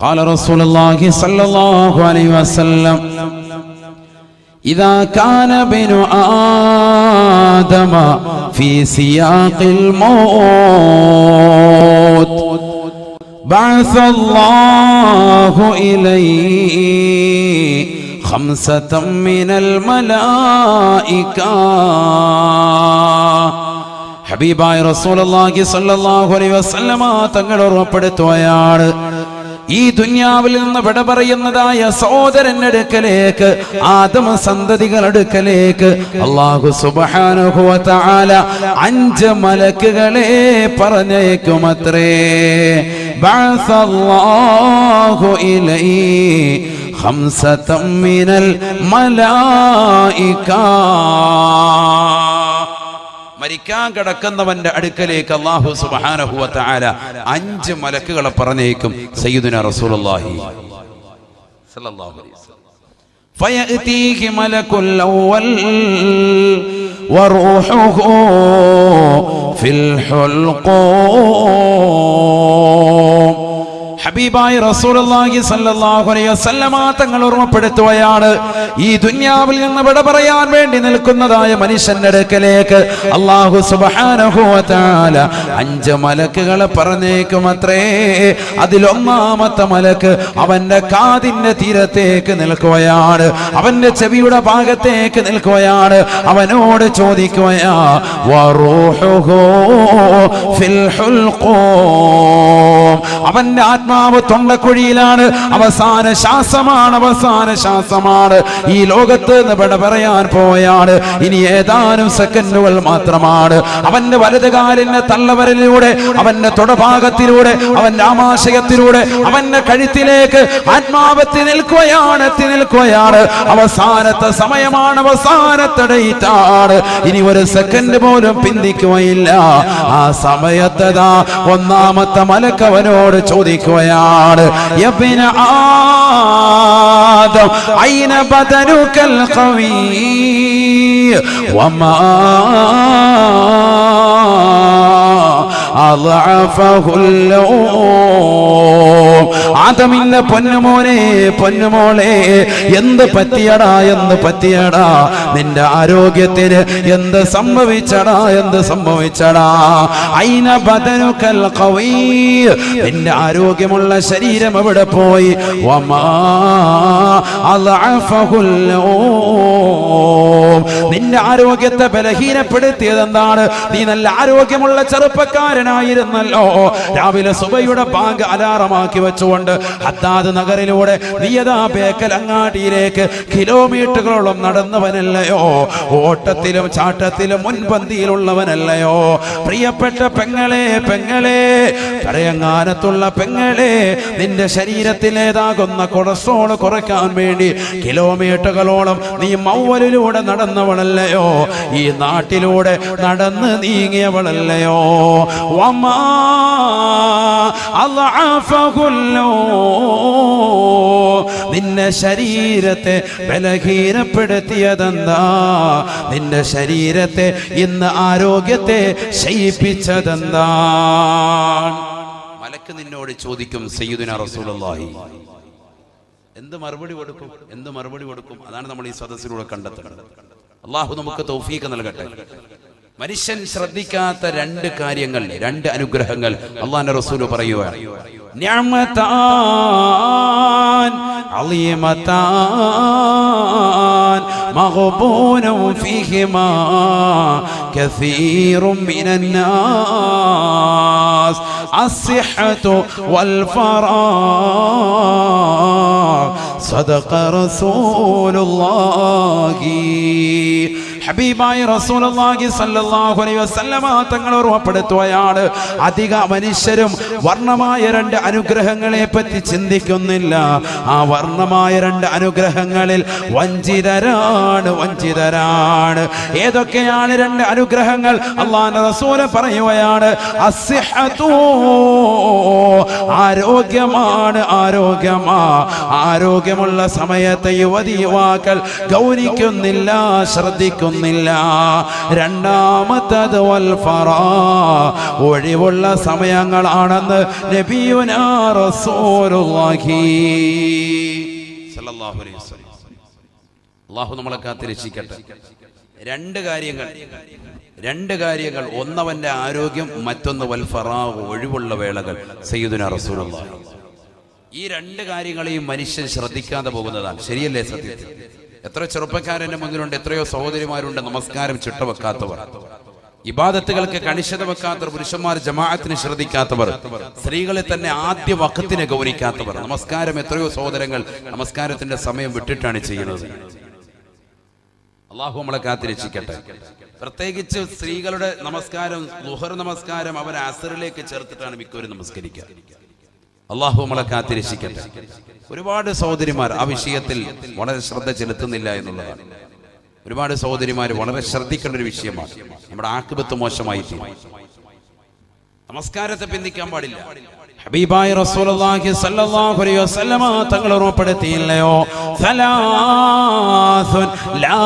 قال رسول الله صلى الله عليه وسلم إذا كان ابن آدم في سياق الموت بعث الله إليه خمسة من الملائكة ഹബീബായ റസൂലുള്ളാഹി സ്വല്ലല്ലാഹു അലൈഹി വസല്ലമ തങ്ങൾ ഓർമ്മപ്പെടുത്തുകയാണ് ഈ ദുന്യാവിൽ നിന്ന് വിട പറയുന്നതായ സഹോദരന്റെ അടുക്കലേക്ക് ആദമ സന്തതികൾ അടുക്കലേക്ക് അള്ളാഹു വ അഞ്ച് മലക്കുകളെ പറഞ്ഞേക്കുമത്രേ. ബാസല്ലാഹു ഇലൈ മിനൽ മലായിക. മരിക്കാൻ കിടക്കുന്നവന്റെ അടുക്കലേക്ക് അള്ളാഹു സുബ്ഹാനഹു വ തആല അഞ്ച് മലക്കുകളെ പറഞ്ഞേക്കും സയ്യിദുന റസൂലുള്ളാഹി സല്ലല്ലാഹു അലൈഹി വസല്ലം فيأتيه ملك الأول وروحه في الحلقوم ഹബീബായി വസല്ലമ തങ്ങൾ ഓർമ്മപ്പെടുത്തുകയാണ്. ഈ ദുന്യാവിൽ നിന്ന് വിട പറയാൻ വേണ്ടി നിൽക്കുന്നതായ മനുഷ്യന്റെ അടുക്കലേക്ക് വ തആല അഞ്ച് മലക്കുകളെ പറഞ്ഞേക്കും അത്രേ. അതിലൊന്നാമത്തെ മലക്ക് അവന്റെ കാതിന്റെ തീരത്തേക്ക് നിൽക്കുകയാണ്. അവന്റെ ചെവിയുടെ ഭാഗത്തേക്ക് നിൽക്കുകയാണ്. അവനോട് ചോദിക്കുകയാ വറൂഹുഹു ഫിൽ ഹുൽഖൂം. അവന്റെ ആത്മാവ് തൊണ്ടക്കുഴിയിലാണ്. അവസാന ശ്വാസമാണ് അവസാന ശ്വാസമാണ്. ഈ ലോകത്ത് നിന്ന് പറയാൻ പോയാണ്. ഇനി ഏതാനും സെക്കൻഡുകൾ മാത്രമാണ്. അവന്റെ വലതുകാലിന്റെ തള്ളവരലിലൂടെ അവന്റെ തുടഭാഗത്തിലൂടെ അവന്റെ ആമാശയത്തിലൂടെ അവന്റെ കഴുത്തിലേക്ക് ആത്മാവെത്തി നിൽക്കുകയാണ് എത്തി നിൽക്കുകയാണ്. അവസാനത്തെ സമയമാണ് അവസാനത്തെ ഡേറ്റാണ്. ഇനി ഒരു സെക്കൻഡ് പോലും പിന്തിക്കുകയില്ല. ആ സമയത്തതാ ഒന്നാമത്തെ മലക്കവനോട് ചോദിക്കുകയാണ് യബ്ന ആദം ഐന ബദനുകൽ ഖവീ വമാ അളഅഫഹുല്ലോ ആദമിന്റെ പൊന്നുമോനെ പൊന്നുമോളെ എന്ത് പറ്റിയടാ എന്ത് പറ്റിയടാ? നിന്റെ ആരോഗ്യത്തിന് എന്ത് സംഭവിച്ചടാ എന്ത് സംഭവിച്ചടാ? ഐന ബദനുക്കൽ ഖവീ നിന്റെ ആരോഗ്യമുള്ള ശരീരം എവിടെ പോയി? വമാ നിന്റെ ആരോഗ്യത്തെ ബലഹീനപ്പെടുത്തിയത് എന്താണ് നീ നല്ല ആരോഗ്യമുള്ള ചെറുപ്പക്കാരനായിരുന്നല്ലോ രാവിലെ സുബയുടെ ബാങ്ക് അലാറമാക്കി വെച്ചുകൊണ്ട് ഹത്താദ് നഗറിലൂടെ നിയതാ ബേക്കൽ അങ്ങാടിയിലേക്ക് കിലോമീറ്ററുകളോളം നടന്നവനല്ലയോ? ഓട്ടത്തിലും ചാട്ടത്തിലും മുൻപന്തിയിലുള്ളവനല്ലയോ? പ്രിയപ്പെട്ട പെങ്ങളെ പെങ്ങളെ കരയങ്ങാനത്തുള്ള പെങ്ങളെ നിന്റെ ശരീരത്തിലേതാകുന്ന കൊളസ്ട്രോൾ കുറയ്ക്കാൻ വേണ്ടി കിലോമീറ്ററുകളോളം നീ മൗവലിലൂടെ നടന്നവളല്ലയോ? ഈ നാട്ടിലൂടെ നടന്ന് നീങ്ങിയവളല്ലയോ? വമാ അളഅഫഹുല്ലോ നിന്റെ ശരീരത്തെ ബലഹീനപ്പെടുത്തിയതെന്താ? നിന്റെ ശരീരത്തെ ഇന്ന് ആരോഗ്യത്തെ ശയിപ്പിച്ചതെന്താ? മലക്ക് നിന്നോട് ചോദിക്കും സയ്യുദിന റസൂലുള്ളാഹി. എന്ത് മറുപടി കൊടുക്കും? എന്ത് മറുപടി കൊടുക്കും? അതാണ് നമ്മൾ ഈ സദസ്സിലൂടെ കണ്ടെത്തുന്നത്. അള്ളാഹു നമുക്ക് തൗഫീഖ് നൽകട്ടെ. മനുഷ്യൻ ശ്രദ്ധിക്കാത്ത രണ്ട് കാര്യങ്ങൾ രണ്ട് അനുഗ്രഹങ്ങൾ അള്ളാന്റെ റസൂൽ പറയുക അസിഹത്തു വൽ فيهما كثير من الناس الصحة والفراغ صدق رسول الله ഹബീബായ റസൂലുള്ളാഹി സ്വല്ലല്ലാഹു അലൈഹി വസല്ലമ തങ്ങൾ ഓർമ്മപ്പെടുത്തുകയാണ് അധിക മനുഷ്യരും വർണ്ണമായ രണ്ട് അനുഗ്രഹങ്ങളെ പറ്റി ചിന്തിക്കുന്നില്ല ആ വർണ്ണമായ രണ്ട് അനുഗ്രഹങ്ങളിൽ വഞ്ചിതരാണ് വഞ്ചിതരാണ് ഏതൊക്കെയാണ് രണ്ട് അനുഗ്രഹങ്ങൾ അള്ളാഹുവിന്റെ റസൂല് പറയുകയാണ് അസ്സിഹത്തു ആരോഗ്യമാണ് ആരോഗ്യമാ ആരോഗ്യമുള്ള സമയത്തെ യുവതി യുവാക്കൾ ഗൗനിക്കുന്നില്ല ശ്രദ്ധിക്കുന്നില്ല. രണ്ടാമത്തത് വൽഫറ ഒഴിവുള്ള സമയങ്ങളാണെന്ന് നബിയുനാ റസൂലുള്ളാഹി. സല്ലല്ലാഹു അലൈഹി വസല്ലം. അള്ളാഹു നമ്മളെ കാത്ത് രണ്ട് കാര്യങ്ങൾ. രണ്ട് കാര്യങ്ങൾ. ഒന്നവന്റെ ആരോഗ്യം മറ്റൊന്ന് വൽഫറാവ് ഒഴിവുള്ള വേളകൾ. സയ്യിദുന റസൂലുള്ളാഹി. ഈ രണ്ട് കാര്യങ്ങളെയും മനുഷ്യൻ ശ്രദ്ധിക്കാതെ പോകുന്നതാണ്. ശരിയല്ലേ സത്യത്തിൽ എത്ര ചെറുപ്പക്കാരന്റെ മുന്നിലുണ്ട് എത്രയോ സഹോദരിമാരുണ്ട് നമസ്കാരം ചിട്ടവെക്കാത്തവർ. ഇബാദത്തുകൾക്ക് കണിശത വെക്കാത്തവർ പുരുഷന്മാർ ജമാഅത്തിന് ശ്രദ്ധിക്കാത്തവർ സ്ത്രീകളെ തന്നെ ആദ്യ വക്കത്തിനെ ഗൗനിക്കാത്തവർ നമസ്കാരം എത്രയോ സഹോദരങ്ങൾ നമസ്കാരത്തിന്റെ സമയം വിട്ടിട്ടാണ് ചെയ്യുന്നത്. അള്ളാഹു നമ്മളെ കാത്തിരക്ഷിക്കട്ടെ പ്രത്യേകിച്ച് സ്ത്രീകളുടെ നമസ്കാരം ലുഹർ നമസ്കാരം അവർ അസറിലേക്ക് ചേർത്തിട്ടാണ് മിക്കവരും നമസ്കരിക്കുക. അള്ളാഹു നമ്മളെ കാത്തിരക്ഷിക്കട്ടെ. ഒരുപാട് സഹോദരിമാർ ആ വിഷയത്തിൽ വളരെ ശ്രദ്ധ ചെലുത്തുന്നില്ല എന്നുള്ളതാണ്. ഒരുപാട് സഹോദരിമാർ വളരെ ശ്രദ്ധിക്കേണ്ട ഒരു വിഷയമാണ്. നമ്മുടെ ആക്കുപത്ത് മോശമായി നമസ്കാരത്തെ പിന്തിക്കാൻ പാടില്ല. ഹബീബായ റസൂലുള്ളാഹി സ്വല്ലല്ലാഹു അലൈഹി വസല്ലമ തങ്ങൾ ഉറപ്പെടുത്തിയില്ലയോ സലാസുൻ ലാ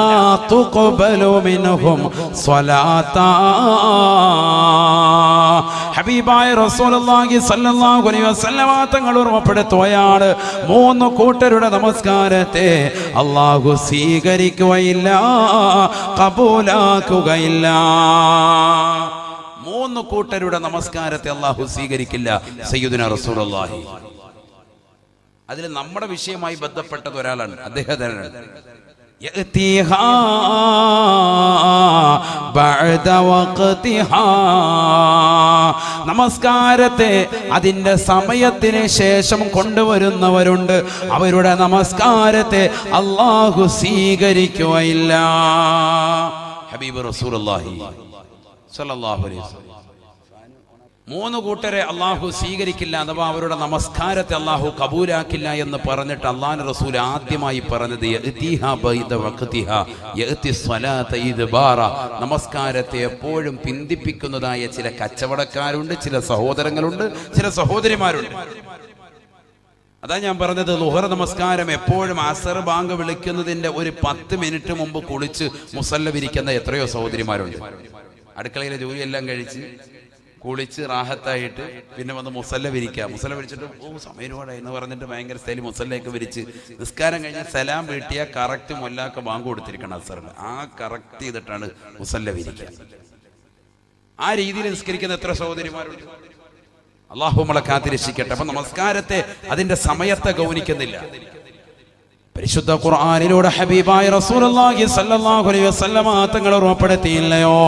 തുഖബലു മിൻഹും സ്വലാത്താ. ഹബീബായ റസൂലുള്ളാഹി സ്വല്ലല്ലാഹു അലൈഹി വസല്ലമ തങ്ങൾ ഓർമ്മപ്പെടുത്തുകയാണ്. മൂന്ന് കൂട്ടരുടെ നമസ്കാരത്തെ അള്ളാഹു സ്വീകരിക്കുകയില്ല കബൂലാക്കുകയില്ല. മൂന്ന് കൂട്ടരുടെ നമസ്കാരത്തെ അള്ളാഹു സ്വീകരിക്കില്ല സയ്യുദിന റസൂലുള്ളാഹി. അതിൽ നമ്മുടെ വിഷയമായി ബന്ധപ്പെട്ടത് ഒരാളാണ്. അദ്ദേഹത്തിനാണ്. നമസ്കാരത്തെ അതിന്റെ സമയത്തിന് ശേഷം കൊണ്ടുവരുന്നവരുണ്ട്. അവരുടെ നമസ്കാരത്തെ അള്ളാഹു സ്വീകരിക്കുകയില്ല. ഹബീബ് റസൂലുള്ളാഹി. സല്ലല്ലാഹു അലൈഹി വസല്ലം. മൂന്ന് കൂട്ടരെ അള്ളാഹു സ്വീകരിക്കില്ല അഥവാ അവരുടെ നമസ്കാരത്തെ അള്ളാഹു കബൂലാക്കില്ല എന്ന് പറഞ്ഞിട്ട് അള്ളാഹു റസൂൽ ആദ്യമായി പറഞ്ഞത്. നമസ്കാരത്തെ എപ്പോഴും പിന്തിപ്പിക്കുന്നതായ ചില കച്ചവടക്കാരുണ്ട് ചില സഹോദരങ്ങളുണ്ട് ചില സഹോദരിമാരുണ്ട് അതാ ഞാൻ പറഞ്ഞത് ലുഹർ നമസ്കാരം എപ്പോഴും അസർ ബാങ്ക് വിളിക്കുന്നതിന്റെ ഒരു പത്ത് മിനിറ്റ് മുമ്പ് കുളിച്ച് മുസല്ല വിരിക്കുന്ന എത്രയോ സഹോദരിമാരുണ്ട് അടുക്കളയിലെ ജോലിയെല്ലാം കഴിച്ച് കുളിച്ച് റാഹത്തായിട്ട് പിന്നെ വന്ന് മുസല്ല വിരിക്കുക. മുസല്ല വിരിച്ചിട്ട് ഓ സമയം ഒരുപാടായി എന്ന് പറഞ്ഞിട്ട് ഭയങ്കര സ്ഥലം മുസല്ലയൊക്കെ വിരിച്ച് നിസ്കാരം കഴിഞ്ഞ് സലാം വീട്ടിയ കറക്റ്റ് മൊല്ലാക്ക ബാങ്ക് കൊടുത്തിരിക്കണം അസറിന്. ആ കറക്റ്റ് ചെയ്തിട്ടാണ് മുസല്ല വിരിക്കുക. ആ രീതിയിൽ നിസ്കരിക്കുന്ന എത്ര സഹോദരിമാരുണ്ട്? അള്ളാഹു നമ്മളെ കാത്തിരക്ഷിക്കട്ടെ. അപ്പൊ നമസ്കാരത്തെ അതിന്റെ സമയത്തെ ഗൗനിക്കുന്നില്ല. പരിശുദ്ധ ഖുർആാനിലൂടെ ഹബീബായ റസൂലുള്ളാഹി സ്വല്ലല്ലാഹു അലൈഹി വസല്ലമ തങ്ങൾ ഉറപ്പെടുത്തിയില്ലയോ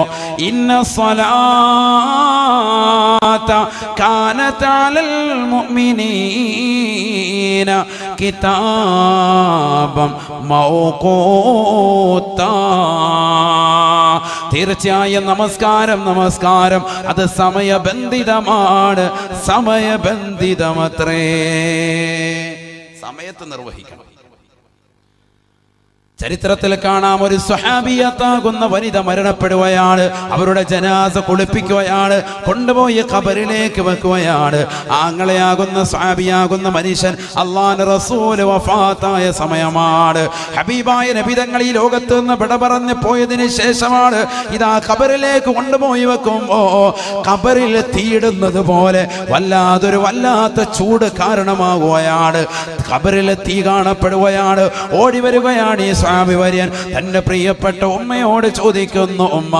ഇന്ന സ്വലാത്ത കാനത മുഅ്മിനീന കിതാബം തീർച്ചയായും നമസ്കാരം നമസ്കാരം. അത് സമയബന്ധിതമാണ് സമയബന്ധിതമത്രേ. സമയത്ത് നിർവഹിക്കണം. ചരിത്രത്തിൽ കാണാം ഒരു സ്വഹാബിയത്താകുന്ന വനിത മരണപ്പെടുകയാണ്. അവരുടെ ജനാസ കുളിപ്പിക്കുകയാണ് കൊണ്ടുപോയി ഖബറിലേക്ക് വെക്കുകയാണ്. ആങ്ങളെയാകുന്ന സ്വഹാബിയാകുന്ന മനുഷ്യൻ അള്ളാൻ റസൂൽ വഫാത്തായ സമയമാണ്. ഹബീബായ നബിതങ്ങൾ ഈ ലോകത്ത് നിന്ന് വിട പറഞ്ഞു പോയതിന് ശേഷമാണ് ഇതാ ഖബറിലേക്ക് കൊണ്ടുപോയി വെക്കുമ്പോ ഖബറിൽ തീയിടുന്നത് പോലെ വല്ലാതൊരു വല്ലാത്ത ചൂട് കാരണമാകുകയാണ് ഖബറിൽ തീ കാണപ്പെടുകയാണ് ഓടി വരികയാണ് ഈ സ്വാമി വര്യൻ തന്റെ പ്രിയപ്പെട്ട ഉമ്മയോട് ചോദിക്കുന്നു ഉമ്മ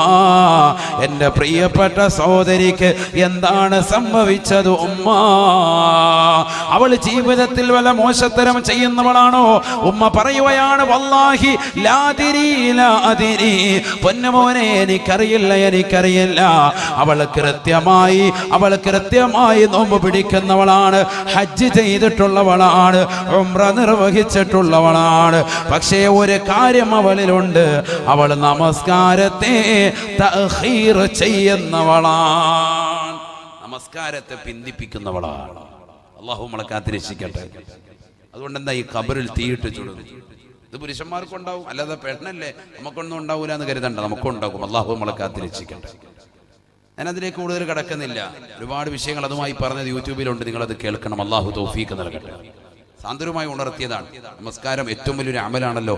എന്റെ പ്രിയപ്പെട്ട സഹോദരിക്ക് എന്താണ് സംഭവിച്ചത് ഉമ്മ? അവൾ ജീവിതത്തിൽ വല്ല മോശത്തരം ചെയ്യുന്നവളാണോ? ഉമ്മ പറയുകയാണ് വല്ലാഹി പൊന്നുമോനെ എനിക്കറിയില്ല എനിക്കറിയില്ല. അവൾ കൃത്യമായി അവൾ കൃത്യമായി നോമ്പ് പിടിക്കുന്നവളാണ് ഹജ്ജ് ചെയ്തിട്ടുള്ളവളാണ് ഉംറ നിർവഹിച്ചിട്ടുള്ളവളാണ്. പക്ഷേ ഒരു കാര്യം അവളിലുണ്ട്. അവൾ നമസ്കാരത്തെ ചെയ്യുന്നവളാണ്. നമസ്കാരത്തെ പിന്തിപ്പിക്കുന്നവളാണ്. അള്ളാഹു നമ്മളെ കാത്തിരക്ഷിക്കട്ടെ. അതുകൊണ്ട് എന്താ ഈ കബറിൽ തീയിട്ട് ചുടുന്നു ഇത് പുരുഷന്മാർക്കുണ്ടാവും അല്ലാതെ പെണ്ണല്ലേ? നമുക്കൊന്നും ഉണ്ടാവൂല എന്ന് കരുതണ്ട. നമുക്കുണ്ടാകും. അള്ളാഹു നമ്മളെ കാത്തിരക്ഷിക്കട്ടെ. ഞാൻ അതിലേക്ക് കൂടുതൽ കിടക്കുന്നില്ല. ഒരുപാട് വിഷയങ്ങൾ അതുമായി പറഞ്ഞത് യൂട്യൂബിലുണ്ട്. നിങ്ങളത് കേൾക്കണം. അള്ളാഹു തോഫീക്ക് നൽകട്ടെ. സാന്ത്വനമായി ഉണർത്തിയതാണ്. നമസ്കാരം ഏറ്റവും വലിയൊരു അമലാണല്ലോ.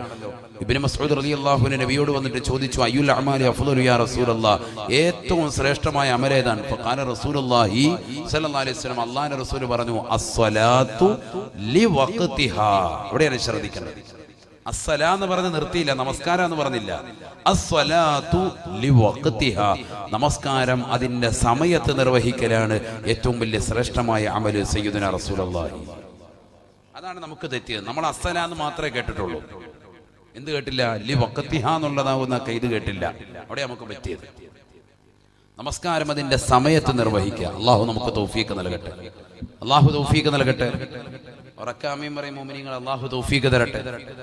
ഇബ്നു അലി റളിയല്ലാഹു നബിയോട് വന്നിട്ട് ചോദിച്ചു അയ്യുൽ അമാലി അഫ്ളലു യാ റസൂലല്ലാഹ് ഏറ്റവും ശ്രേഷ്ഠമായ അമൽ ഏതാണ്? ഫഖാല റസൂലുള്ളാഹി സ്വല്ലല്ലാഹു അലൈഹി വസല്ലം അല്ലാഹുവിന്റെ റസൂൽ പറഞ്ഞു അസ്സലാത്തു ലിവഖ്തിഹാ ഇവിടെയാണ് ശ്രദ്ധിക്കേണ്ടത്. അസ്സല എന്ന് പറഞ്ഞ് നിർത്തിയില്ല നമസ്കാരം എന്ന് പറഞ്ഞില്ല. അസ്വലാത്തു ലിവഖ്തിഹാ നമസ്കാരം അതിന്റെ സമയത്ത് നിർവഹിക്കലാണ് ഏറ്റവും വലിയ ശ്രേഷ്ഠമായ അമൽ സയ്യിദുന റസൂലുള്ളാഹി അതാണ് നമുക്ക് തെറ്റിയത്. നമ്മൾ അസ്സല എന്ന് മാത്രമേ കേട്ടിട്ടുള്ളൂ. എന്ത് കേട്ടില്ല? ലി വക്കത്തിഹ എന്നുള്ളതാവുന്ന ഇത് കേട്ടില്ല. അവിടെ നമുക്ക് പറ്റിയത്. നമസ്കാരം അതിന്റെ സമയത്ത് നിർവഹിക്കുക. അള്ളാഹു നമുക്ക് തൗഫീക്ക് നൽകട്ടെ. അള്ളാഹു തൗഫീക്ക് നൽകട്ടെ. ഉറക്കാമയും പറയും മോമിനിങ്ങൾ അള്ളാഹു തൗഫീക്ക് തരട്ടെ.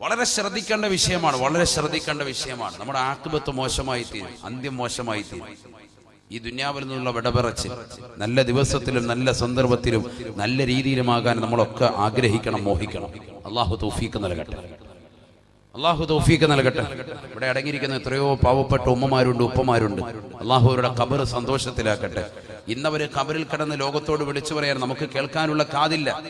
വളരെ ശ്രദ്ധിക്കേണ്ട വിഷയമാണ് വളരെ ശ്രദ്ധിക്കേണ്ട വിഷയമാണ്. നമ്മുടെ ആക്ബത്ത് മോശമായി തീരും അന്ത്യം മോശമായി തീരും ഈ ദുന്യാവിൽ നിന്നുള്ള വിടപിറച്ച് നല്ല ദിവസത്തിലും നല്ല സന്ദർഭത്തിലും നല്ല രീതിയിലുമാകാൻ നമ്മളൊക്കെ ആഗ്രഹിക്കണം മോഹിക്കണം. അള്ളാഹു തൗഫീക്ക് നൽകട്ടെ. അള്ളാഹു തൗഫീക്ക് നൽകട്ടെ. ഇവിടെ അടങ്ങിയിരിക്കുന്ന എത്രയോ പാവപ്പെട്ട ഉമ്മമാരുണ്ട് ഉപ്പമാരുണ്ട്. അള്ളാഹു അവരുടെ കബർ സന്തോഷത്തിലാക്കട്ടെ. ഇന്നവര് കബറിൽ കിടന്ന് ലോകത്തോട് വിളിച്ചു പറയാൻ നമുക്ക് കേൾക്കാനുള്ള കാതില്ല.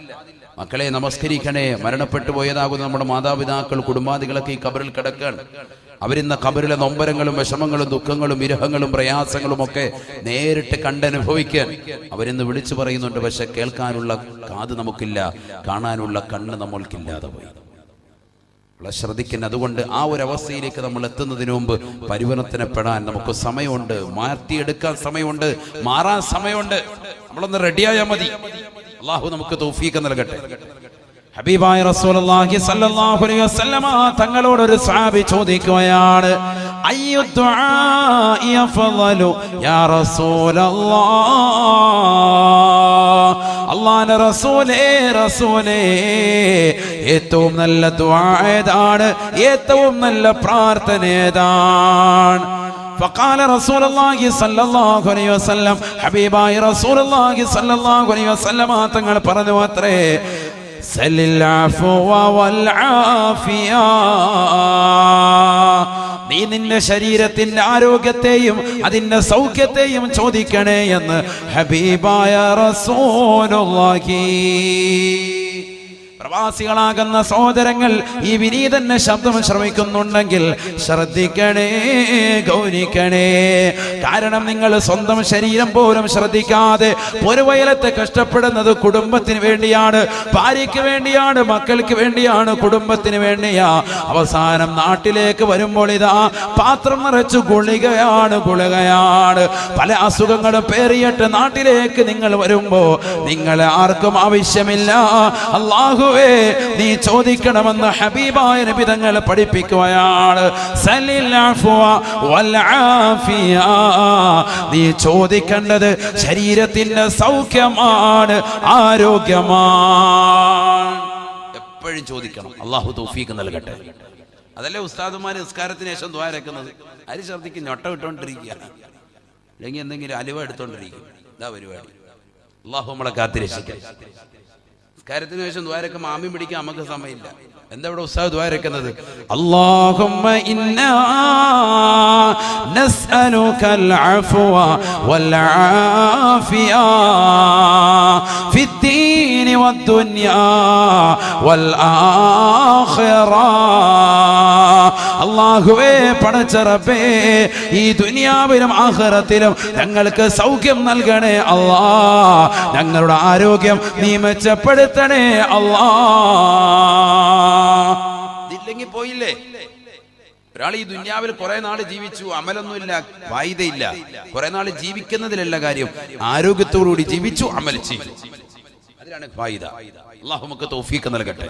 മക്കളെ നമസ്കരിക്കണേ. മരണപ്പെട്ടു പോയതാകുന്ന നമ്മുടെ മാതാപിതാക്കൾ കുടുംബാദികളൊക്കെ ഈ കബറിൽ കിടക്കുകയാണ്. അവരിന്ന കബറിലെ നൊമ്പരങ്ങളും വിഷമങ്ങളും ദുഃഖങ്ങളും വിരഹങ്ങളും പ്രയാസങ്ങളും ഒക്കെ നേരിട്ട് കണ്ടനുഭവിക്കാൻ അവരിന്ന് വിളിച്ചു പറയുന്നുണ്ട്. പക്ഷെ കേൾക്കാനുള്ള കാത് നമുക്കില്ല കാണാനുള്ള കണ്ണ് നമ്മൾക്കില്ലാതെ പോയി. നമ്മളെ ശ്രദ്ധിക്കുന്ന അതുകൊണ്ട് ആ ഒരു അവസ്ഥയിലേക്ക് നമ്മൾ എത്തുന്നതിന് മുമ്പ് പരിവർത്തനപ്പെടാൻ നമുക്ക് സമയമുണ്ട്. മാറ്റിയെടുക്കാൻ സമയമുണ്ട് മാറാൻ സമയമുണ്ട്. നമ്മളൊന്ന് റെഡിയായാൽ മതി. അള്ളാഹു നമുക്ക് തൗഫീഖ് നൽകട്ടെ. ഹബീബായ റസൂലുള്ളാഹി സ്വല്ലല്ലാഹു അലൈഹി വസല്ലമ തങ്ങളോട് ഒരു സ്വഹാബി ചോദിക്കുകയാണ് അയ്യു ദുആഇ അഫ്ളലു യാ റസൂലല്ലാഹ് അള്ളാഹുവിന്റെ റസൂലേ റസൂലേ ഏറ്റവും നല്ല ദുആ ഏതാണ് ഏറ്റവും നല്ല പ്രാർത്ഥന ഏതാണ് فقال رسول الله صلى الله عليه وسلم حبيباي رسول الله صلى الله عليه وسلم തങ്ങൾ പറഞ്ഞു അത്രേ സലിൽ العفو والعافية. നീ നിന്റെ ശരീരത്തിന്റെ ആരോഗ്യത്തെയും അതിന്റെ സൗഖ്യത്തെയും ചോദിക്കണേ എന്ന് ഹബീബായ റസൂലുള്ളാഹി. പ്രവാസികളാകുന്ന സഹോദരങ്ങൾ ഈ വിനീതന്റെ ശബ്ദം ശ്രമിക്കുന്നുണ്ടെങ്കിൽ ശ്രദ്ധിക്കണേ ഗൗനിക്കണേ. കാരണം നിങ്ങൾ സ്വന്തം ശരീരം പോലും ശ്രദ്ധിക്കാതെ പൊരുവയലത്തെ കഷ്ടപ്പെടുന്നത് കുടുംബത്തിന് വേണ്ടിയാണ് ഭാര്യയ്ക്ക് വേണ്ടിയാണ് മക്കൾക്ക് വേണ്ടിയാണ് കുടുംബത്തിന് വേണ്ടിയാ. അവസാനം നാട്ടിലേക്ക് വരുമ്പോൾ ഇതാ പാത്രം നിറച്ചു ഗുളികയാണ് ഗുളികയാണ്. പല അസുഖങ്ങളും പേറിയിട്ട് നാട്ടിലേക്ക് നിങ്ങൾ വരുമ്പോ നിങ്ങൾ ആർക്കും ആവശ്യമില്ല. അള്ളാഹുവേ നീ ചോദിക്കണമെന്ന് ഹബീബായ നബി തങ്ങൾ പഠിപ്പിക്കുകയാണ്. നീ ചോദിക്കേണ്ടത് ശരീരത്തിന്റെ സൗഖ്യമാണ് ആരോഗ്യമാണ്. എപ്പോഴും ചോദിക്കണം. അള്ളാഹു തൗഫീക്ക് നൽകട്ടെ. അതല്ലേ ഉസ്താദുമാർ നിസ്കാരത്തിന് ശേഷം ദ്വാരക്കുന്നത് അരി ഛർദിക്ക് ഞൊട്ട വിട്ടുകൊണ്ടിരിക്കുകയാണ് അല്ലെങ്കിൽ എന്തെങ്കിലും അലുവ എടുത്തോണ്ടിരിക്കും. ഇതാ പരിപാടി. അള്ളാഹു നമ്മളെ കാത്തിരക്ഷിക്കാം നിസ്കാരത്തിന് ശേഷം ദ്വാരക്ക് മാമി പിടിക്കാൻ നമുക്ക് സമയമില്ല എന്താ ഇവിടെ ഉസ്താദ് ദ്വാരക്കുന്നത് اللهم إنا نسألك العفو والعافية في الدين والدنيا والآخرة അള്ളാഹുവേ പടച്ചറപ്പേ ഈ ദുനിയാവിലും ആഹ്റത്തിലും ഞങ്ങൾക്ക് സൗഖ്യം നൽകണേ അള്ളാ. ഞങ്ങളുടെ ആരോഗ്യം നീ മെച്ചപ്പെടുത്തണേ അള്ളാ. ഇല്ലെങ്കിൽ പോയില്ലേ? ഒരാൾ ഈ ദുന്യാവിൽ കുറെ നാൾ ജീവിച്ചു അമലൊന്നുമില്ല വായുതയില്ല. കുറെ നാൾ ജീവിക്കുന്നതിലല്ല കാര്യം. ആരോഗ്യത്തോടുകൂടി ജീവിച്ചു അമൽ ചെയ്തു. അതിലാണ് ഫായിദ അള്ളാഹു നമുക്ക് തൗഫീഖ് നൽകട്ടെ.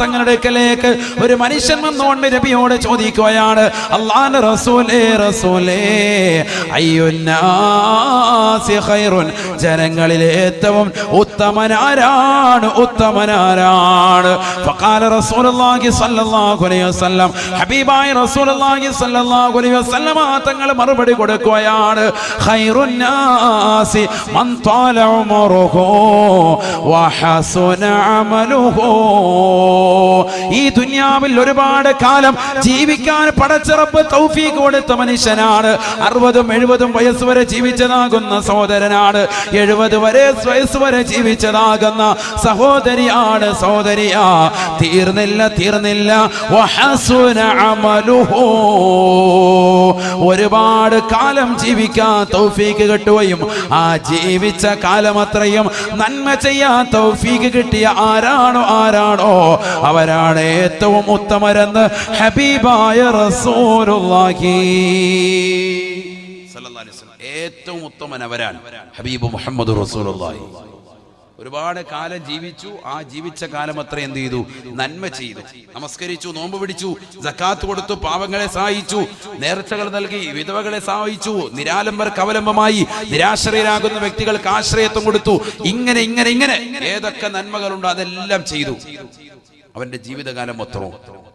തങ്ങളുടെ ഒരു മനുഷ്യൻ വന്നുകൊണ്ട് നബിയോട് ചോദിക്കുകയാണ് അള്ളാന്റെ റസൂലേ ജനങ്ങളിൽ ഏറ്റവും ഉത്തമനാരാണ് ഉത്തമനാരാണ്. ഹബീബായ തങ്ങൾ മറുപടി കൊടുക്കുകയാണ് ഖൈറുന്നാസ് الناس من طال عمره وحسن عمله ഈ ദുനിയാവിൽ ഒരുപാട് കാലം ജീവിക്കാൻ പടച്ചിറപ്പ് തൗഫീഖ് കൊടുത്ത മനുഷ്യനാണ് അറുപതും എഴുപതും വയസ്സ് വരെ ജീവിച്ചതാകുന്ന സഹോദരനാണ് എഴുപത് വരെ വയസ്സ് വരെ ജീവിച്ചതാകുന്ന സഹോദരിയാണ് സഹോദരിയാ തീർന്നില്ല തീർന്നില്ല വഹസുന അമലുഹു ഒരുപാട് കാലം ജീവിക്കാൻ തൗഫീക്ക് കിട്ടുകയും ആ ജീവിച്ച കാലം അത്രയും നന്മ ചെയ്യാൻ തൗഫീഖ് കിട്ടിയ ആരാണോ ആരാണോ അവരാണ് ഏറ്റവും ഉത്തമരെന്ന് ഹബീബായ റസൂലുള്ളാഹി. ഏറ്റവും ഉത്തമൻ അവരാണ് ഹബീബ് മുഹമ്മദ് റസൂലുള്ളാഹി ഒരുപാട് കാലം ജീവിച്ചു. ആ ജീവിച്ച കാലം അത്ര എന്ത് ചെയ്തു? നന്മ ചെയ്തു. നമസ്കരിച്ചു നോമ്പ് പിടിച്ചു ജക്കാത്ത് കൊടുത്തു പാവങ്ങളെ സഹായിച്ചു നേർച്ചകൾ നൽകി വിധവകളെ സഹായിച്ചു നിരാലംബർ കവലംബമായി നിരാശ്രയരാകുന്ന വ്യക്തികൾക്ക് ആശ്രയത്വം കൊടുത്തു. ഇങ്ങനെ ഇങ്ങനെ ഇങ്ങനെ ഏതൊക്കെ നന്മകളുണ്ടോ അതെല്ലാം ചെയ്തു. അവന്റെ ജീവിതകാലം മൊത്തവും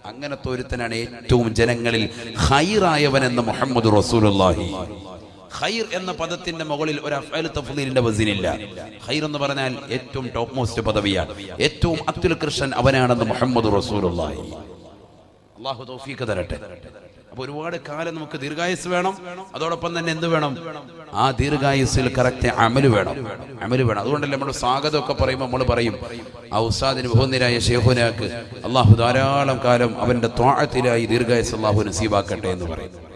അങ്ങനത്തെ ഒരുത്തനാണ് ഏറ്റവും ജനങ്ങളിൽ ഹൈറായവൻ എന്ന് മുഹമ്മദ് റസൂലുള്ളാഹി. ഖൈർ എന്ന പദത്തിന്റെ മുകളിൽ ഒരു അഫ്അൽ തഫ്ദീലിന്റെ വസീനില്ല. ഖൈർ എന്ന് പറഞ്ഞാൽ ഏറ്റവും ടോപ്പ് മോസ്റ്റ് പദവിയാണ്. ഏറ്റവും അത്യുൽകൃഷ്ണൻ അവനാണെന്ന് മുഹമ്മദ് റസൂലുള്ളാഹി. അല്ലാഹു തൗഫീഖ് തരട്ടെ. അപ്പൊ ഒരുപാട് കാലം നമുക്ക് ദീർഘായുസ് വേണം. അതോടൊപ്പം തന്നെ എന്ത് വേണം? ആ ദീർഘായുസിൽ കറക്റ്റ് അമൽ വേണം. അമൽ വേണം. അതുകൊണ്ടല്ലേ നമ്മൾ സ്വാഗതമൊക്കെ പറയുമ്പോൾ നമ്മൾ പറയും ആ ഉസ്താദിന് ബഹുനിരായ ഷേഖുനാക്ക് അള്ളാഹു ധാരാളം കാലം അവന്റെ ത്വാഴത്തിലായി ദീർഘായുസ് അള്ളാഹു നസീബാക്കട്ടെ എന്ന് പറയും.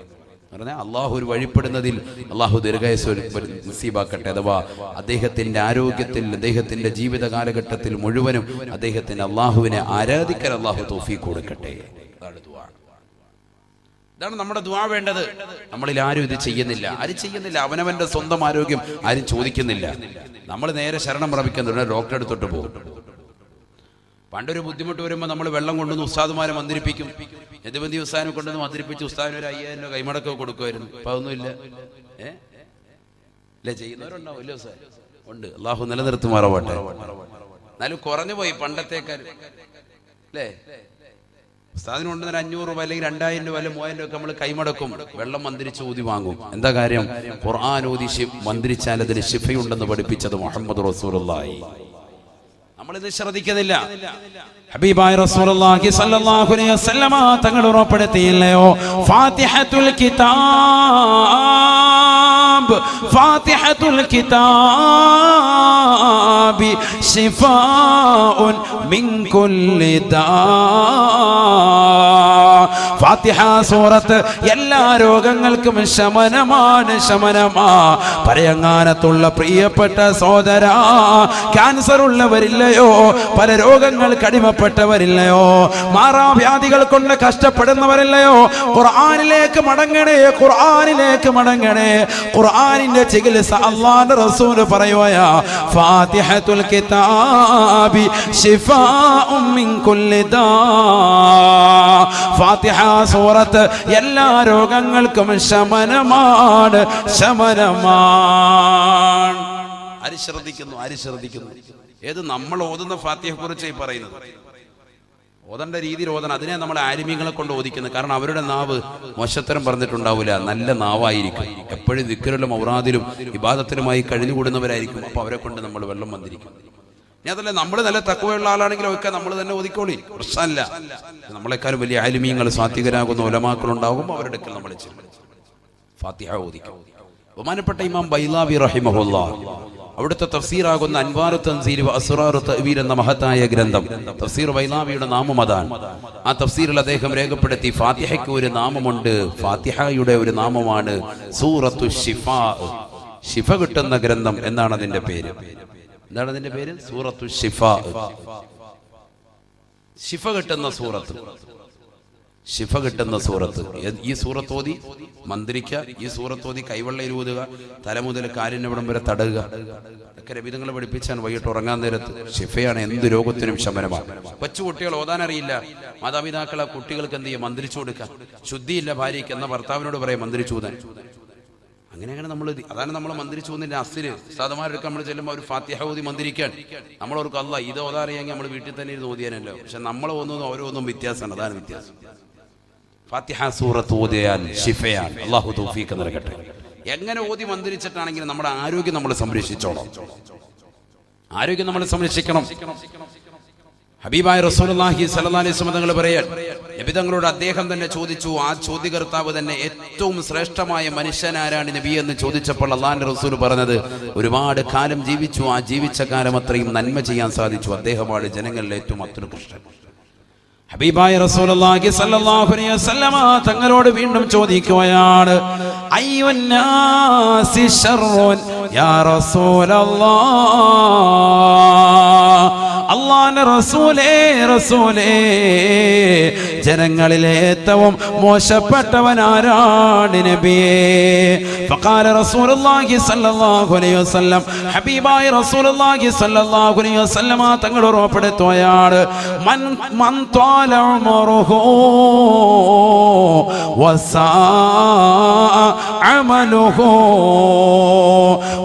പറഞ്ഞാൽ അള്ളാഹു ഒരു വഴിപ്പെടുന്നതിൽ അള്ളാഹു ദീർഘായുസ് ഒരു- ഒരു നസീബാക്കട്ടെ അഥവാ അദ്ദേഹത്തിന്റെ ആരോഗ്യത്തിൽ അദ്ദേഹത്തിന്റെ ജീവിത കാലഘട്ടത്തിൽ മുഴുവനും അദ്ദേഹത്തിന് അള്ളാഹുവിനെ ആരാധിക്കാൻ അള്ളാഹു തോഫി കൊടുക്കട്ടെ. ഇതാണ് നമ്മുടെ ദ്വാ വേണ്ടത്. നമ്മളിൽ ആരും ഇത് ചെയ്യുന്നില്ല. ആരും ചെയ്യുന്നില്ല. അവനവന്റെ സ്വന്തം ആരോഗ്യം ആരും ചോദിക്കുന്നില്ല. നമ്മൾ നേരെ ശരണം പ്രാപിക്കുന്നുണ്ട് ഡോക്ടറെ അടുത്തോട്ട് പോകും. പണ്ടൊരു ബുദ്ധിമുട്ട് വരുമ്പോൾ നമ്മൾ വെള്ളം കൊണ്ടുവന്ന് ഉസ്താദുമാരെ മന്ദിരിപ്പിക്കും യജബന്തി ഉസ്താദിനെ കൊണ്ടുവന്ന് മന്ദിരിപ്പിച്ച് ഉസ്താദിന് ഒരു അയ്യായിരം രൂപ കൈമടക്കം കൊടുക്കുമായിരുന്നു ഇപ്പൊ അതൊന്നുമില്ല ഏ? അല്ലേ ചെയ്യുന്നവരുണ്ടാവും. ഇല്ലേ ഉസ്താദ്. ഉണ്ട്. അള്ളാഹു നിലനിർത്തുമാറാവട്ടെ. എന്നാലും കുറഞ്ഞു പോയി പണ്ടത്തേക്കാൾ. അല്ലേ? ഉസ്താദിന് കൊണ്ടുവന്ന അഞ്ഞൂറ് രൂപ അല്ലെങ്കിൽ രണ്ടായിരം രൂപ അല്ലെങ്കിൽ മൂവായിരം രൂപ നമ്മൾ കൈമടക്കും. വെള്ളം മന്ത്രിച്ച് ഊതി വാങ്ങും. എന്താ കാര്യം? ഖുർആൻ ഊതി മന്ത്രിച്ചാൽ അതിന് ശിഫയുണ്ടെന്ന് പഠിപ്പിച്ചത് മുഹമ്മദ് റസൂലുള്ളാഹി. നമ്മളിത് ശ്രദ്ധിക്കുന്നില്ല. ഹബീബായ റസൂലുള്ളാഹി സ്വല്ലല്ലാഹു അലൈഹി വസല്ലമ തങ്ങൾ ഉറപ്പെടുത്തിയില്ലയോ? ഫാത്തിഹത്തുൽ കിതാബ് ഫാത്തിഹത്തുൽ കിതാബ് ശിഫാഉൻ മിൻ കുല്ലി ദാ ഫാത്തിഹ സൂറത്ത് എല്ലാ രോഗങ്ങൾക്കും ശമനമാണ് ശമനമാ. പറയങ്ങാനത്തുള്ള പ്രിയപ്പെട്ട സോദര ക്യാൻസർ ഉള്ളവരില്ലയോ? പല രോഗങ്ങൾ കടിമപ്പെട്ടവരില്ലയോ മാറാവ്യാധികൾ കൊണ്ട് കഷ്ടപ്പെടുന്നവരില്ലയോ? ഖുർആനിലേക്ക് മടങ്ങണേ ഖുർആനിലേക്ക് മടങ്ങണേ. ഖുർആനിന്റെ ചികിത്സ അള്ളാന്റെ റസൂൽ പറയുകയാ ഫാത്തിഹത്തുൽ കിതാബി ശിഫാഉം മിൻ കുല്ലി ദാ. ഫാത്തിഹ സൂറത്ത് എല്ലാ രോഗങ്ങൾക്കും ശമനമാണ് ശമനമാണ്. ആര് ശ്രദ്ധിക്കുന്നു ആര് ശ്രദ്ധിക്കുന്നു ഏത് നമ്മൾ ഓതുന്ന ഫാത്തിഹയെ പറയുന്നത്? ഓതേണ്ട രീതിയിൽ ഓതണം. അതിനെ നമ്മൾ ആരിമീങ്ങളെ കൊണ്ട് ഓദിക്കുന്നത് കാരണം അവരുടെ നാവ് മോശത്തരം പറഞ്ഞിട്ടുണ്ടാവില്ല. നല്ല നാവായിരിക്കും. എപ്പോഴും ദിക്കറിലും ഔറാദിലും വിവാദത്തിലുമായി കഴിഞ്ഞുകൂടുന്നവരായിരിക്കും. അപ്പൊ അവരെ കൊണ്ട് നമ്മൾ വെള്ളം വന്നിരിക്കും ഇനി അതല്ല നമ്മൾ നല്ല തക്കവയുള്ള ആളാണെങ്കിലും ഒക്കെ നമ്മൾ തന്നെ ഒതുക്കോളി പ്രശ്നമല്ല. നമ്മളെക്കാളും വലിയ ആലിമീങ്ങൾ സാത്വികരാകുന്ന ഒലമാക്കളുണ്ടാകും അവരുടെ നമ്മൾ ഫാത്തിഹ ബഹുമാനപ്പെട്ട ഇമാം ബൈലാവി റഹിമഹുല്ല അവിടുത്തെ തഫ്സീറാകുന്ന അൻവാറു തൻസീർ അസുറാറു തഅ്വീൽ എന്ന മഹത്തായ ഗ്രന്ഥം. തഫ്സീർ ബൈലാവിയുടെ നാമം അതാണ്. ആ തഫ്സീറിൽ അദ്ദേഹം രേഖപ്പെടുത്തി ഫാത്തിഹയ്ക്ക് ഒരു നാമമുണ്ട്. ഫാത്തിഹയുടെ ഒരു നാമമാണ് സൂറത്തു ഷിഫാ ഷിഫ കിട്ടുന്ന ഗ്രന്ഥം എന്നാണ് അതിന്റെ പേര്. എന്താണ് അതിന്റെ പേര്? സൂറത്തു ഷിഫ ഷിഫ കിട്ടുന്ന സൂറത്ത്. ശിഫ കിട്ടുന്ന സൂറത്ത്. ഈ സൂറത്തോതി മന്ത്രിക്ക ഈ സൂറത്തോതി കൈവെള്ളയിൽ ഊതുക തല മുതൽ കാലിനവിടം വരെ തടയുക ഒക്കെ രവിതങ്ങൾ പഠിപ്പിച്ചാണ് വൈകിട്ട് ഉറങ്ങാൻ നേരത്ത്. ശിഫയാണ് എന്ത് രോഗത്തിനും ശമനമാണ്. കൊച്ചു കുട്ടികൾ മാതാപിതാക്കൾ ആ കുട്ടികൾക്ക് എന്ത് ചെയ്യും? മന്ത്രിച്ചു കൊടുക്കുക. ശുദ്ധിയില്ല ഭാര്യയ്ക്ക് എന്ന ഭർത്താവിനോട് പറയാം മന്ത്രിച്ചു ഊതാൻ. അങ്ങനെ നമ്മൾ അതാണ് നമ്മൾ മന്ത്രിച്ചു പോകുന്നതിന്റെ അസ്ഥിര് സാധമാരെടുക്കാൻ നമ്മൾ ചെല്ലുമ്പോൾ ഒരു ഫാത്തിഹ ഓതി മന്ത്രിക്കാൻ നമ്മൾ ഓർക്കും അല്ല ഇത് ഓതാറിയെങ്കിൽ നമ്മൾ വീട്ടിൽ തന്നെ ഇരുന്ന് ഓതിയാനല്ലോ. പക്ഷെ നമ്മൾ ഒന്നും ഓരോന്നും വ്യത്യാസമാണ്. അതാണ് വ്യത്യാസം. ഫാത്തിഹ സൂറത്ത് ഓതിയാൽ ഷിഫയാണ് അള്ളാഹു തൗഫീഖ് നൽകട്ടെ. എങ്ങനെ ഓതി മന്ത്രിച്ചിട്ടാണെങ്കിലും നമ്മുടെ ആരോഗ്യം നമ്മൾ സംരക്ഷിച്ചോളാം. ആരോഗ്യം നമ്മൾ സംരക്ഷിക്കണം. ഹബീബായ റസൂലുള്ളാഹി സ്വല്ലല്ലാഹി അലൈഹി വസല്ലം തങ്ങൾ പറയാൻ നബി തങ്ങളോട് അദ്ദേഹം തന്നെ ചോദിച്ചു ആ ചോദ്യകർത്താവ് തന്നെ ഏറ്റവും ശ്രേഷ്ഠമായ മനുഷ്യനാരാണ് നബി എന്ന് ചോദിച്ചപ്പോൾ അള്ളാഹിന്റെ റസൂൽ പറഞ്ഞത് ഒരുപാട് കാലം ജീവിച്ചു ആ ജീവിച്ച കാലം അത്രയും നന്മ ചെയ്യാൻ സാധിച്ചു. അദ്ദേഹമാണ് ജനങ്ങളിൽ ഏറ്റവും അത്യുത്കൃഷ്ടൻ. ഹബീബായ റസൂലുള്ളാഹി സ്വല്ലല്ലാഹു അലൈഹി വസല്ലമ തങ്ങളോട് വീണ്ടും ചോദിക്കുകയാണ് അയ്യുന്നാസി ശർറുൻ യാ റസൂലല്ലാഹ് അള്ളാന്റെ റസൂലേ റസൂലേ ജനങ്ങളിലെ ഏറ്റവും മോശപ്പെട്ടവൻ ആരാണ് ഹബീബായ മൻ മൻ ത്വാല ഉമറുഹു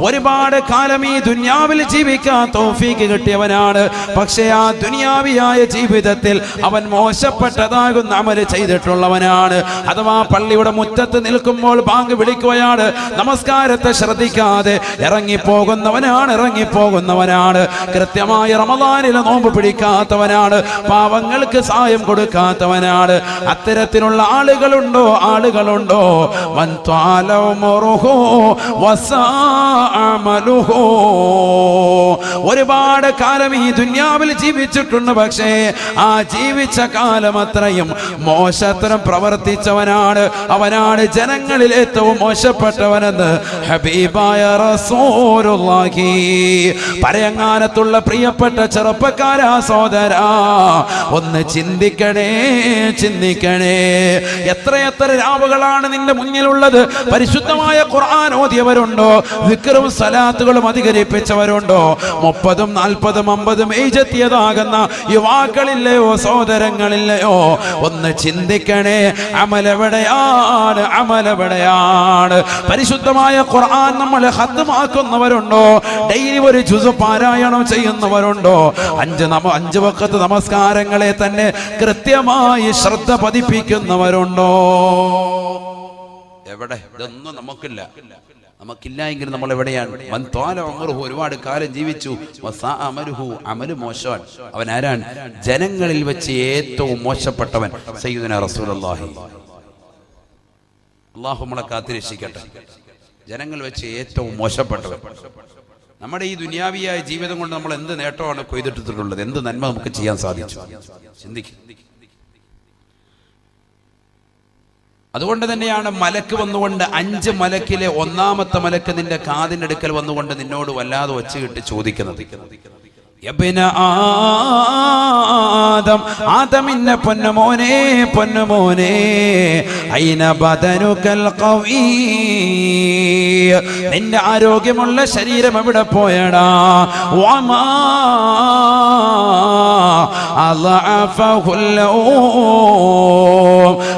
ഒരുപാട് കാലം ഈ ദുനിയാവിൽ ജീവിക്കാൻ തൗഫീക്ക് കിട്ടിയവനാണ്. പക്ഷേ ആ ദുനിയാവിയായ ജീവിതത്തിൽ അവൻ മോശപ്പെട്ടതാകുന്ന അമൽ ചെയ്തിട്ടുള്ളവനാണ്. അഥവാ പള്ളിയുടെ മുറ്റത്ത് നിൽക്കുമ്പോൾ ബാങ്ക് വിളിക്കുകയാണ് നമസ്കാരത്തെ ശ്രദ്ധിക്കാതെ ഇറങ്ങിപ്പോകുന്നവനാണ് ഇറങ്ങിപ്പോകുന്നവനാണ്. കൃത്യമായി റമദാനിലെ നോമ്പ് പിടിക്കാത്തവനാണ് പാവങ്ങൾക്ക് സായം കൊടുക്കാത്തവനാണ്. അത്തരത്തിലുള്ള ആളുകളുണ്ടോ? ആളുകളുണ്ടോ? ഒരുപാട് കാലം ഈ ദുന്യാവിൽ ജീവിച്ചിട്ടുണ്ട് പക്ഷേ ആ ജീവിച്ച കാലം അത്രയും മോശത്തരം പ്രവർത്തിച്ചവനാണ്. അവനാണ് ജനങ്ങളിൽ ഏറ്റവും മോശപ്പെട്ടവനെന്ന് ഹബീബായ റസൂലുള്ളാഹി. പരയങ്ങാനത്തുള്ള പ്രിയപ്പെട്ട ചെറുപ്പക്കാര സോദര ഒന്ന് ചിന്തിക്കണേ ചിന്തിക്കണേ. എത്രയെത്ര രാവുകളാണ് നിന്റെ മുന്നിലുള്ളത്? പരിശുദ്ധമായ ഖുർആൻ ഓതിയവരുണ്ടോ? വിക്രവും സലാത്തുകളും അധികരിപ്പിച്ചവരുണ്ടോ? മുപ്പതും നാൽപ്പതും അമ്പതും ഏജെത്തിയതാകുന്ന യുവാക്കളില്ലയോ സഹോദരങ്ങളില്ലയോ? ഒന്ന് ചിന്തിക്കണേ അമലെവിടെയാണ് അമലെവിടെയാണ്? പരിശുദ്ധമായ ഖുർആൻ നമ്മൾ ഹത്തുമാക്കുന്നവരുണ്ടോ ഡെയിലി ഒരു ജുസ് പാരായണം ചെയ്യുന്നവരുണ്ടോ? അഞ്ച് നമ അഞ്ച് വക്കത്ത് നമസ്കാരങ്ങളെ തന്നെ കൃത്യമായി ശ്രദ്ധ പതിപ്പിക്കുന്നവരുണ്ടോ? എവിടെ? ഇതൊന്നും നമുക്കില്ല. നമുക്കില്ല എങ്കിൽ നമ്മൾ എവിടെയാണ്? വൻ തോല ഉമറുഹു ഒരുപാട് കാലം ജീവിച്ചു. അമരുഹു അമൽ മോശവൻ. അവൻ ആരാണ്? ജനങ്ങളിൽ വെച്ച് ഏറ്റവും മോശപ്പെട്ടവൻ സയ്യുദന റസൂലുള്ളാഹി. അള്ളാഹു നമ്മളെ കാത്തിരക്ഷിക്കട്ടെ ജനങ്ങൾ വെച്ച് ഏറ്റവും മോശപ്പെട്ടവൻ. നമ്മുടെ ഈ ദുനിയാവിയായ ജീവിതം കൊണ്ട് നമ്മൾ എന്ത് നേട്ടമാണ് കൊയ്തിട്ടിട്ടുള്ളത് എന്ത് നന്മ നമുക്ക് ചെയ്യാൻ സാധിച്ചു? ചിന്തിക്കും. അതുകൊണ്ട് തന്നെയാണ് മലക്ക് വന്നുകൊണ്ട് അഞ്ച് മലക്കിലെ ഒന്നാമത്തെ മലക്ക് നിന്റെ കാതിനടുക്കൽ വന്നുകൊണ്ട് നിന്നോട് വല്ലാതെ ഒച്ചയിട്ട് ചോദിക്കുന്നത്. ആദം. ആദമിന്ന പൊന്നുമോനെ പൊന്നുമോനെ അയിന ബദനുക്കൽ ഖവീ നിന്റെ ആരോഗ്യമുള്ള ശരീരം എവിടെ പോയടാ? വാമാ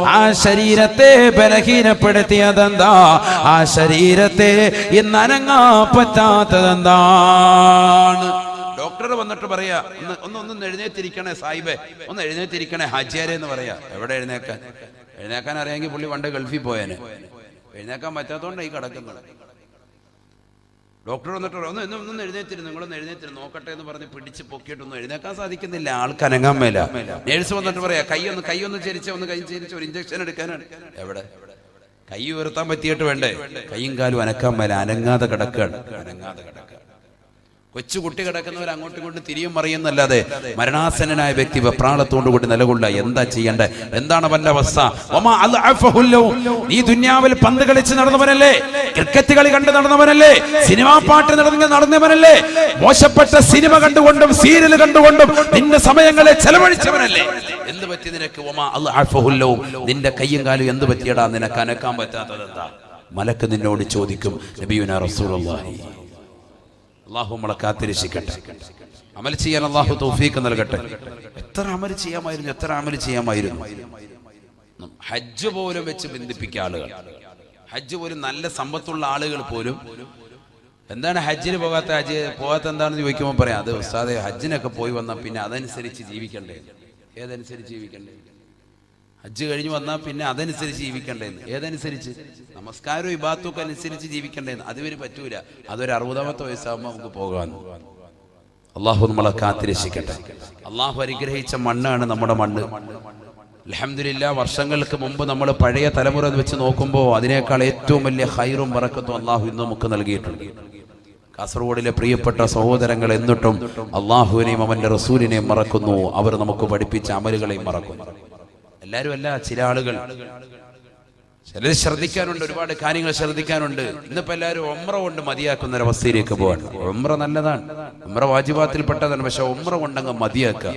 ആ ശരീരത്തെ ബലഹീനപ്പെടുത്തിയതെന്താ? ആ ശരീരത്തെ ഇന്ന് അനങ്ങാ പറ്റാത്തതെന്താണ്? ഡോക്ടർ വന്നിട്ട് പറയാ ഒന്ന് ഒന്ന് ഒന്ന് എഴുന്നേറ്റിരിക്കണേ സാഹിബേ ഒന്ന് എഴുന്നേറ്റിരിക്കണേ ഹാജിയാരെ എന്ന് പറയാ. എവിടെ എഴുന്നേക്കാൻ? എഴുന്നേക്കാൻ അറിയാമെങ്കിൽ പുള്ളി പണ്ട് ഗൾഫിൽ പോയേനെ. എഴുന്നേക്കാൻ പറ്റാത്തതുകൊണ്ട് ഈ കിടക്കുന്നത്. ഡോക്ടർ വന്നിട്ട് ഒന്ന് ഒന്ന് ഒന്ന് എഴുന്നേറ്റിരുന്നു നിങ്ങളൊന്ന് എഴുന്നേറ്റിരുന്നു നോക്കട്ടെ എന്ന് പറഞ്ഞ് പിടിച്ച് പൊക്കിയിട്ടൊന്നും എഴുന്നേക്കാൻ സാധിക്കുന്നില്ല ആൾക്ക് അനങ്ങാൻ മേല. നേഴ്സ് വന്നിട്ട് പറയാ കൈ ഒന്ന് കൈ ഒന്ന് ചരിച്ച ഒന്ന് കൈ ചരിച്ച ഒരു ഇഞ്ചക്ഷൻ എടുക്കാനാണ് എവിടെ? കൈ ഉയർത്താൻ പറ്റിയിട്ട് വേണ്ടേ കൈയും കാലും അനക്കാൻ മേല അനങ്ങാതെ കിടക്കുകയാണ് അനങ്ങാതെ കിടക്കുക കൊച്ചു കുട്ടി കിടക്കുന്നവർ അങ്ങോട്ടും ഇങ്ങോട്ടും തിരിയും മറിയുന്നല്ലാതെ മരണാസന്നനായ വ്യക്തി വെപ്രാളത്തോടു കൂടി നിലകൊള്ള എന്താ ചെയ്യേണ്ടത്? എന്താണ് വല്ല അവസ്ഥ. നീ ദുന്യാവിൽ പന്ത് കളിച്ച് നടന്നവനല്ലേ? ക്രിക്കറ്റ് കളി കണ്ട് നടന്നവനല്ലേ? സിനിമാ പാട്ട് നടന്ന് നടന്നവനല്ലേ? മോശപ്പെട്ട സിനിമ കണ്ടുകൊണ്ടും സീരിയൽ കണ്ടുകൊണ്ടും നിന്റെ സമയങ്ങളെ ചെലവഴിച്ചവനല്ലേ? എന്ത് പറ്റി നിനക്ക്? ഒമാ അദ്അഫഹുല്ലു. നിന്റെ കയ്യും കാലും എന്ത് പറ്റിയടാ? നിനക്ക് അനക്കാൻ പറ്റാത്തത് എന്താ മലക്ക് നിന്നോട് ചോദിക്കും നബിയുന റസൂലുള്ളാഹി. അള്ളാഹു നമ്മളെ കാത്തിരക്ഷിക്കട്ടെ. അമൽ ചെയ്യാൻ അള്ളാഹു തൗഫീക്ക് നൽകട്ടെ. എത്ര അമൽ ചെയ്യാമായിരുന്നു എത്ര അമൽ ചെയ്യാമായിരുന്നു. ഹജ്ജ് പോലും വെച്ച് ബന്ധിപ്പിക്കുക ആളുകൾ. ഹജ്ജ് പോലും നല്ല സമ്പത്തുള്ള ആളുകൾ പോലും. എന്താണ് ഹജ്ജിന് പോകാത്ത ഹജ്ജ് പോകാത്ത എന്താണെന്ന് ചോദിക്കുമ്പോൾ പറയാം. അത് ഉസ്താദെ ഹജ്ജിനൊക്കെ പോയി വന്നാൽ പിന്നെ അതനുസരിച്ച് ജീവിക്കണ്ടേ? ഏതനുസരിച്ച് ജീവിക്കണ്ടേ? ഹജ്ജ് കഴിഞ്ഞു വന്നാൽ പിന്നെ അതനുസരിച്ച് ജീവിക്കണ്ടേന്ന്. ഏതനുസരിച്ച്? നമസ്കാരവും ഇബാത്തും അനുസരിച്ച് ജീവിക്കണ്ടേന്ന് അതുവരെ പറ്റൂല. അതൊരു അറുപതാമത്തെ വയസ്സാകുമ്പോൾ നമുക്ക് പോകാമെന്ന് അള്ളാഹു നമ്മളെ കാത്തിരക്ഷിക്കട്ടെ. അള്ളാഹു അനുഗ്രഹിച്ച മണ്ണാണ് നമ്മുടെ മണ്ണ്. അലഹമില്ല വർഷങ്ങൾക്ക് മുമ്പ് നമ്മൾ പഴയ തലമുറ വെച്ച് നോക്കുമ്പോൾ അതിനേക്കാൾ ഏറ്റവും വലിയ ഹൈറും പറക്കത്തും അള്ളാഹു ഇന്ന് നമുക്ക് നൽകിയിട്ടുണ്ട്. കാസർഗോഡിലെ പ്രിയപ്പെട്ട സഹോദരങ്ങൾ എന്നിട്ടും അള്ളാഹുവിനെയും അവന്റെ റസൂലിനെയും മറക്കുന്നു. അവർ നമുക്ക് പഠിപ്പിച്ച അമലുകളെയും മറക്കുന്നു. എല്ലാവരും അല്ല ചില ആളുകൾ. ചിലർ ശ്രദ്ധിക്കാനുണ്ട് ഒരുപാട് കാര്യങ്ങൾ ശ്രദ്ധിക്കാനുണ്ട്. ഇന്നിപ്പോ എല്ലാവരും ഒമ്ര കൊണ്ട് മതിയാക്കുന്ന ഒരു അവസ്ഥയിലേക്ക് പോവാണ്. ഒമ്ര നല്ലതാണ്. ഒമ്ര വാജിബാത്തിൽപ്പെട്ടതാണ് പക്ഷെ ഒമ്ര കൊണ്ടങ്ങ് മതിയാക്കുക.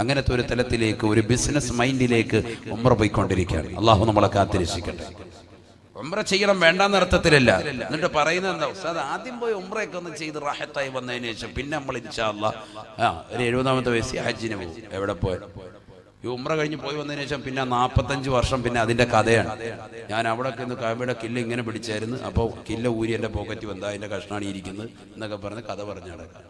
അങ്ങനത്തെ ഒരു തലത്തിലേക്ക് ഒരു ബിസിനസ് മൈൻഡിലേക്ക് ഒമ്ര പോയിക്കൊണ്ടിരിക്കുകയാണ്. അള്ളാഹു നമ്മളെ കാത്തിരക്ഷിക്കട്ടെ. ഒമ്ര ചെയ്യണം വേണ്ടാന്ന അർത്ഥത്തിലല്ല. എന്നിട്ട് പറയുന്നത് എന്താ? ഉസ്താദ് ആദ്യം പോയി ഒമ്രയൊക്കെ ഒന്ന് ചെയ്ത് റാഹത്തായി വന്നതിന് ശേഷം പിന്നെ നമ്മൾ ഇൻഷാ അള്ളാഹ്. ആ ഒരു എഴുപതാമത്തെ വയസ്സിൽ ഹജ്ജിന് പോകും. എവിടെ പോയ ഈ ഉമ്ര കഴിഞ്ഞ് പോയി വന്നതിന് ശേഷം പിന്നെ നാൽപ്പത്തഞ്ച് വർഷം പിന്നെ അതിന്റെ കഥയാണ്. ഞാൻ അവിടെ നിന്ന് കാബയുടെ കില്ല ഇങ്ങനെ പിടിച്ചായിരുന്നു. അപ്പോൾ കില്ല ഊരി എന്റെ പോക്കറ്റ് വന്നാ അതിന്റെ കഷ്ണാണ് ഇരിക്കുന്നത് എന്നൊക്കെ പറഞ്ഞ് കഥ പറഞ്ഞു നടക്കാം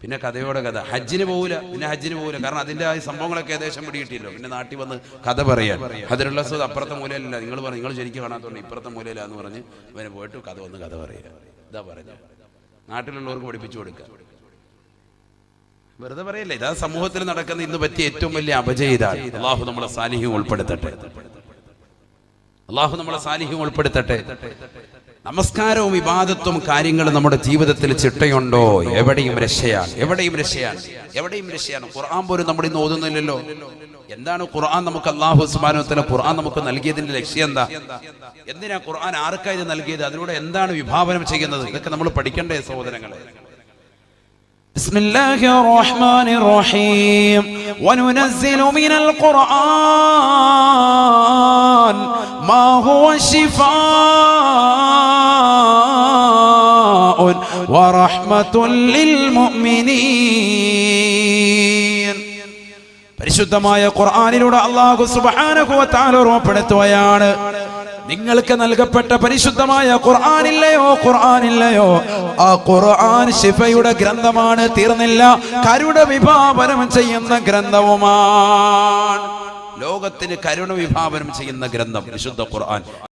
പിന്നെ കഥയോടെ കഥ. ഹജ്ജിന് പോകൂല പിന്നെ ഹജ്ജിന് പോകൂല കാരണം അതിന്റെ ആ സംഭവങ്ങളൊക്കെ ഏകദേശം പിടികിട്ടിയല്ലോ. പിന്നെ നാട്ടിൽ വന്ന് കഥ പറയാൻ. അതിലുള്ള സ്വത് അപ്പുറത്തെ മൂലയിലല്ല. നിങ്ങൾ പറഞ്ഞു നിങ്ങൾ ശരിക്കും കാണാത്തോണ്ട് ഇപ്പുറത്തെ മൂലയിലാന്ന് പറഞ്ഞ് അവന് പോയിട്ട് കഥ വന്ന് കഥ പറയുക ഇതാ പറഞ്ഞു നാട്ടിലുള്ളവർക്ക് പഠിപ്പിച്ചു കൊടുക്കുക. വെറുതെ പറയല്ലേ ഇതാ സമൂഹത്തിൽ നടക്കുന്ന ഇന്ന് പറ്റിയ ഏറ്റവും വലിയ അപജയ അള്ളാഹു നമ്മളെ സാലിഹ്യം ഉൾപ്പെടുത്തട്ടെ. അള്ളാഹു നമ്മളെ സാലിഹ്യം ഉൾപ്പെടുത്തട്ടെ. നമസ്കാരവും വിവാദത്വം കാര്യങ്ങളും നമ്മുടെ ജീവിതത്തിൽ ചിട്ടയുണ്ടോ? എവിടെയും രക്ഷയാണ് എവിടെയും രക്ഷയാണ് എവിടെയും രക്ഷയാണ്. ഖുർആൻ പോലും നമ്മുടെ ഇന്ന് ഓതുന്നില്ലല്ലോ. എന്താണ് ഖുർആൻ നമുക്ക് അള്ളാഹു സുബാനുത്തല ഖുർആൻ നമുക്ക് നൽകിയതിന്റെ ലക്ഷ്യം എന്താ? എന്തിനാ ഖുർആൻ ആർക്കാ ഇത് നൽകിയത്? അതിലൂടെ എന്താണ് വിഭാവനം ചെയ്യുന്നത്? ഇതൊക്കെ നമ്മൾ പഠിക്കണ്ടേ സഹോദരങ്ങളെ? بسم الله الرحمن الرحيم وننزل من القرآن ما هو شفاء ورحمة للمؤمنين പരിശുദ്ധമായ ഖുർആനിലൂടെ അള്ളാഹു സുബ്ഹാനഹു വ തആല ഓർമ്മപ്പെടുത്തുകയാണ് നിങ്ങൾക്ക് നൽകപ്പെട്ട പരിശുദ്ധമായ ഖുർആാനില്ലയോ? ഖുർആാനില്ലയോ? ആ ഖുർആൻ ശിഫയുടെ ഗ്രന്ഥമാണ് തീർന്നില്ല. കരുണ വിഭാവനം ചെയ്യുന്ന ഗ്രന്ഥവുമാണ്. ലോകത്തിന് കരുണ വിഭാവനം ചെയ്യുന്ന ഗ്രന്ഥം വിശുദ്ധ ഖുർആൻ.